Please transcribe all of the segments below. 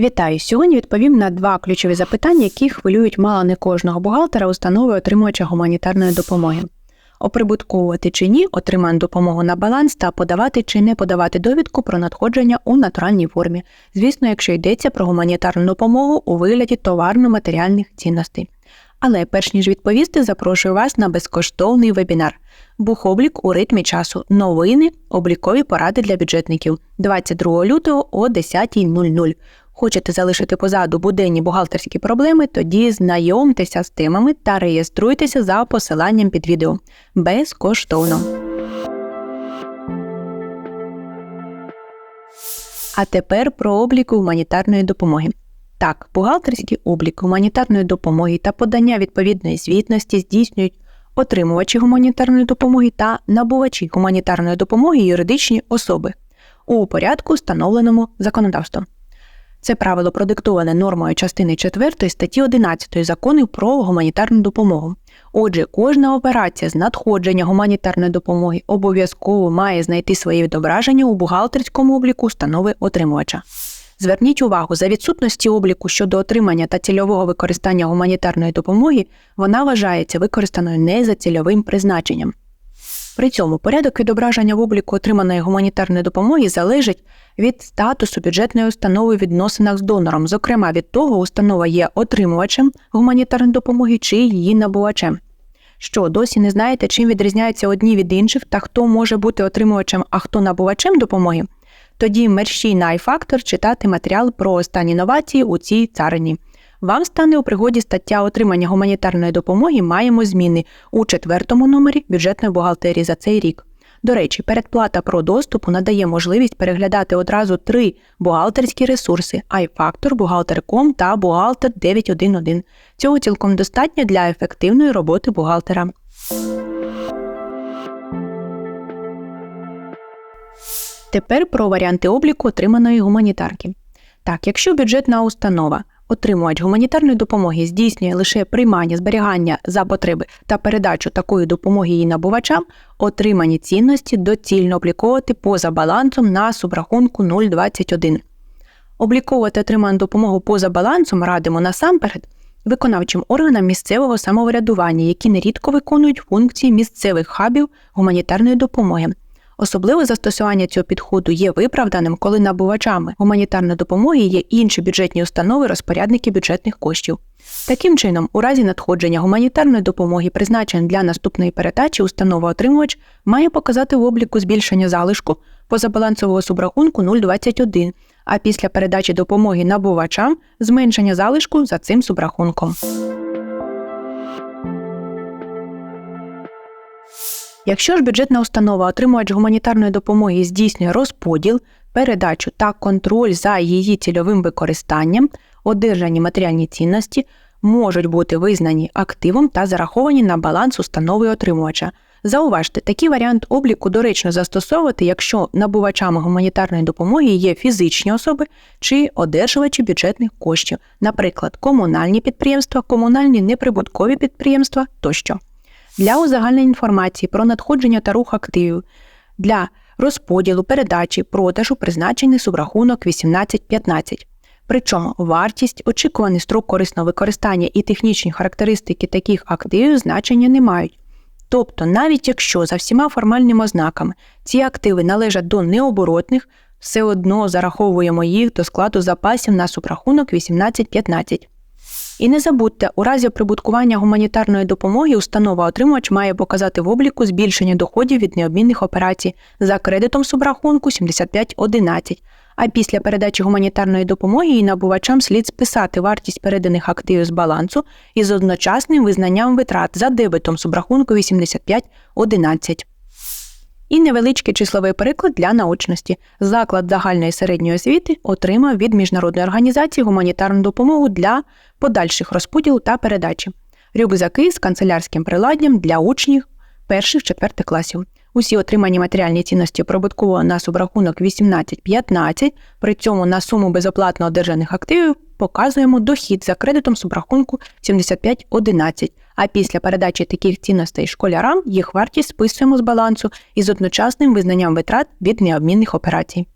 Вітаю! Сьогодні відповім на два ключові запитання, які хвилюють мало не кожного бухгалтера установи отримувача гуманітарної допомоги. Оприбутковувати чи ні отриману допомогу на баланс та подавати чи не подавати довідку про надходження у натуральній формі, звісно, якщо йдеться про гуманітарну допомогу у вигляді товарно-матеріальних цінностей. Але перш ніж відповісти, запрошую вас на безкоштовний вебінар Бухоблік у ритмі часу. Новини, облікові поради для бюджетників 22 лютого о 10.00. Хочете залишити позаду буденні бухгалтерські проблеми, тоді знайомтеся з темами та реєструйтеся за посиланням під відео безкоштовно. А тепер про облік гуманітарної допомоги. Так, бухгалтерський облік гуманітарної допомоги та подання відповідної звітності здійснюють отримувачі гуманітарної допомоги та набувачі гуманітарної допомоги юридичні особи у порядку, встановленому законодавством. Це правило продиктоване нормою частини 4 статті 11 закону про гуманітарну допомогу. Отже, кожна операція з надходження гуманітарної допомоги обов'язково має знайти своє відображення у бухгалтерському обліку установи отримувача. Зверніть увагу, за відсутності обліку щодо отримання та цільового використання гуманітарної допомоги вона вважається використаною не за цільовим призначенням. При цьому порядок відображення в обліку отриманої гуманітарної допомоги залежить від статусу бюджетної установи в відносинах з донором, зокрема від того, установа є отримувачем гуманітарної допомоги чи її набувачем. Що досі не знаєте, чим відрізняються одні від інших та хто може бути отримувачем, а хто набувачем допомоги? Тоді мерщій на iFactor читати матеріал про останні новації у цій царині. Вам стане у пригоді стаття отримання гуманітарної допомоги маємо зміни у четвертому номері бюджетної бухгалтерії за цей рік. До речі, передплата про доступу надає можливість переглядати одразу три бухгалтерські ресурси iFactor, Бухгалтер.com та Бухгалтер 911. Цього цілком достатньо для ефективної роботи бухгалтера. Тепер про варіанти обліку отриманої гуманітарки. Так, якщо бюджетна установа Отримувач гуманітарної допомоги здійснює лише приймання, зберігання за потреби та передачу такої допомоги її набувачам, отримані цінності доцільно обліковувати поза балансом на субрахунку 021. Обліковувати отриману допомогу поза балансом радимо насамперед виконавчим органам місцевого самоврядування, які нерідко виконують функції місцевих хабів гуманітарної допомоги. Особливе застосування цього підходу є виправданим, коли набувачами гуманітарної допомоги є інші бюджетні установи, розпорядники бюджетних коштів. Таким чином, у разі надходження гуманітарної допомоги, призначеної для наступної передачі, установа-отримувач має показати в обліку збільшення залишку позабалансового субрахунку 0,21, а після передачі допомоги набувачам зменшення залишку за цим субрахунком. Якщо ж бюджетна установа, отримувач гуманітарної допомоги здійснює розподіл, передачу та контроль за її цільовим використанням, одержані матеріальні цінності можуть бути визнані активом та зараховані на баланс установи отримувача. Зауважте, такий варіант обліку доречно застосовувати, якщо набувачами гуманітарної допомоги є фізичні особи чи одержувачі бюджетних коштів, наприклад, комунальні підприємства, комунальні неприбуткові підприємства тощо для узагальнення інформації про надходження та рух активів для розподілу, передачі, продажу призначений субрахунок 1815. Причому вартість, очікуваний строк корисного використання і технічні характеристики таких активів значення не мають. Тобто, навіть якщо за всіма формальними ознаками ці активи належать до необоротних, все одно зараховуємо їх до складу запасів на субрахунок 1815. І не забудьте, у разі прибуткування гуманітарної допомоги установа отримувач має показати в обліку збільшення доходів від необмінних операцій за кредитом субрахунку 7511, а після передачі гуманітарної допомоги і набувачам слід списати вартість переданих активів з балансу із одночасним визнанням витрат за дебетом субрахунку 8511. І невеличкий числовий приклад для наочності. Заклад загальної середньої освіти отримав від міжнародної організації гуманітарну допомогу для подальших розподілу та передачі. Рюкзаки з канцелярським приладдям для учнів перших четвертих класів. Усі отримані матеріальні цінності прибутково на субрахунок 18-15, при цьому на суму безоплатно одержаних активів показуємо дохід за кредитом субрахунку 75-11, а після передачі таких цінностей школярам їх вартість списуємо з балансу із одночасним визнанням витрат від необмінних операцій.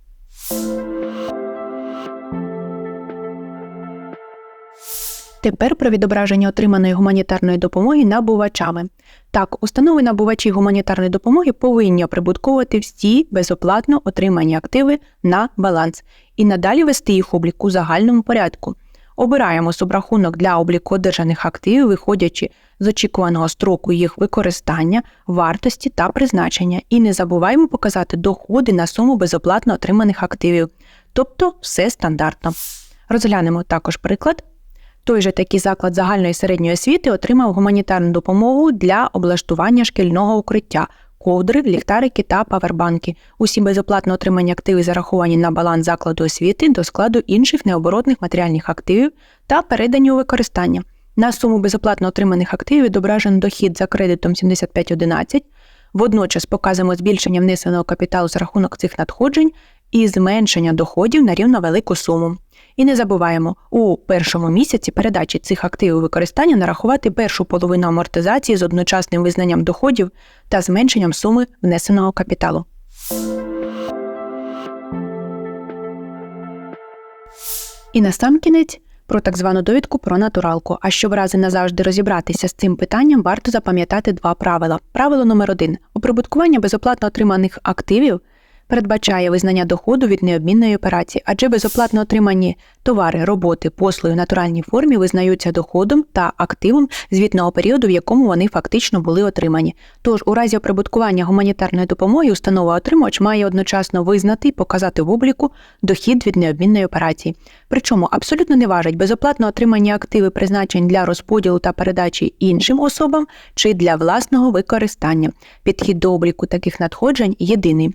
Тепер про відображення отриманої гуманітарної допомоги набувачами. Так, установи набувачі гуманітарної допомоги повинні оприбутковувати всі безоплатно отримані активи на баланс і надалі вести їх облік у загальному порядку. Обираємо субрахунок для обліку одержаних активів, виходячи з очікуваного строку їх використання, вартості та призначення, і не забуваємо показати доходи на суму безоплатно отриманих активів, тобто все стандартно. Розглянемо також приклад. Той же такий заклад загальної середньої освіти отримав гуманітарну допомогу для облаштування шкільного укриття, ковдри, ліхтарики та павербанки. Усі безоплатно отримані активи зараховані на баланс закладу освіти до складу інших необоротних матеріальних активів та передані у використання. На суму безоплатно отриманих активів відображено дохід за кредитом 7511. Водночас показуємо збільшення внесеного капіталу за рахунок цих надходжень і зменшення доходів на рівно велику суму. І не забуваємо, у першому місяці передачі цих активів використання нарахувати першу половину амортизації з одночасним визнанням доходів та зменшенням суми внесеного капіталу. І насамкінець про так звану довідку про натуралку. А щоб рази назавжди розібратися з цим питанням, варто запам'ятати два правила. Правило номер один: оприбуткування безоплатно отриманих активів передбачає визнання доходу від необмінної операції, адже безоплатно отримані товари, роботи, послуги в натуральній формі визнаються доходом та активом звітного періоду, в якому вони фактично були отримані. Тож, у разі оприбуткування гуманітарної допомоги установа отримувач має одночасно визнати і показати в обліку дохід від необмінної операції. Причому абсолютно не важить безоплатно отримані активи призначень для розподілу та передачі іншим особам чи для власного використання. Підхід до обліку таких надходжень єдиний.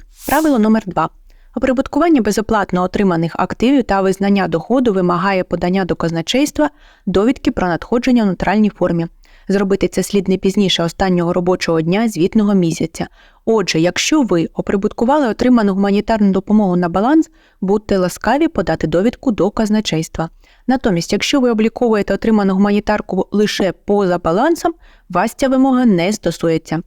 Правило номер 2 Оприбуткування безоплатно отриманих активів та визнання доходу вимагає подання до казначейства довідки про надходження в нейтральній формі. Зробити це слід не пізніше останнього робочого дня звітного місяця. Отже, якщо ви оприбуткували отриману гуманітарну допомогу на баланс, будьте ласкаві подати довідку до казначейства. Натомість, якщо ви обліковуєте отриману гуманітарку лише поза балансом, вас ця вимога не стосується.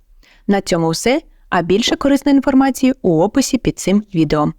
На цьому все. А більше корисної інформації у описі під цим відео.